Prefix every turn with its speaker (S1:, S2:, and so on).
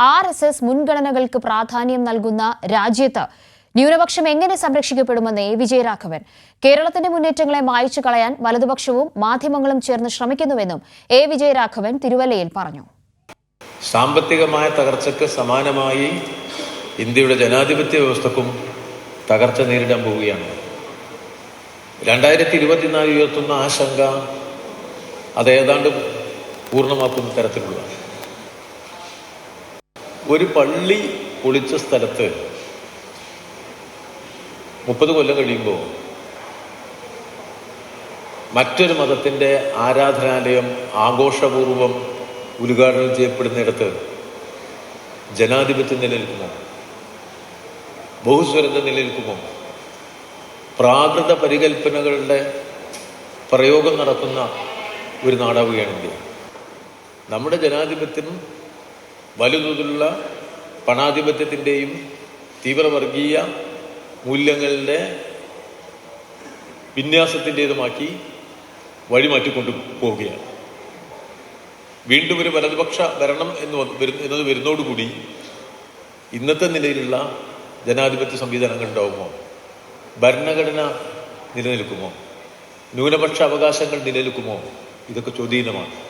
S1: R S S മുൻഗണനകൾക്ക് പ്രാധാന്യം നൽകുന്ന രാജ്യത്ത് ന്യൂനപക്ഷം എങ്ങനെ സംരക്ഷിക്കപ്പെടുമെന്ന് എ. വിജയരാഘവൻ. കേരളത്തിന്റെ മുന്നേറ്റങ്ങളെ മായച്ചു കളയാൻ വലതുപക്ഷവും മാധ്യമങ്ങളും ചേർന്ന് ശ്രമിക്കുന്നുവെന്നും എ. വിജയരാഘവൻ തിരുവല്ലയിൽ പറഞ്ഞു.
S2: സാമ്പത്തികമായ തകർച്ചയ്ക്ക് സമാനമായി ഇന്ത്യയുടെ ജനാധിപത്യ വ്യവസ്ഥക്കും തകർച്ച നേരിടാൻ പോവുകയാണ്. രണ്ടായിരത്തി ഇരുപത്തിനാല് ഉയർത്തുന്ന ആശങ്ക അത് ഏതാണ്ട് പൂർണമാക്കുന്ന തരത്തിലുള്ള ഒരു പള്ളി പൊളിച്ച സ്ഥലത്ത് മുപ്പത് കൊല്ലം കഴിയുമ്പോൾ മറ്റൊരു മതത്തിന്റെ ആരാധനാലയം ആഘോഷപൂർവം ഉദ്ഘാടനം ചെയ്യപ്പെടുന്നിടത്ത് ജനാധിപത്യം നിലനിൽക്കുമോ? ബഹുസ്വരത നിലനിൽക്കുമോ? പ്രാകൃത പരികൽപ്പനകളുടെ പ്രയോഗം നടക്കുന്ന ഒരു നാടാവുകയാണ് ഇന്ത്യ നമ്മുടെ ജനാധിപത്യം വലുതോതിലുള്ള പണാധിപത്യത്തിന്റെയും തീവ്രവർഗീയ മൂല്യങ്ങളുടെ വിന്യാസത്തിന്റെതുമാക്കി വഴിമാറ്റിക്കൊണ്ടു പോവുകയാണ്. വീണ്ടും ഒരു വലതുപക്ഷ ഭരണം എന്ന് എന്നത് വരുന്നതോടുകൂടി ഇന്നത്തെ നിലയിലുള്ള ജനാധിപത്യ സംവിധാനങ്ങൾ ഉണ്ടാവുമോ? ഭരണഘടന നിലനിൽക്കുമോ? ന്യൂനപക്ഷ അവകാശങ്ങൾ നിലനിൽക്കുമോ? ഇതൊക്കെ ചോദ്യമാണ്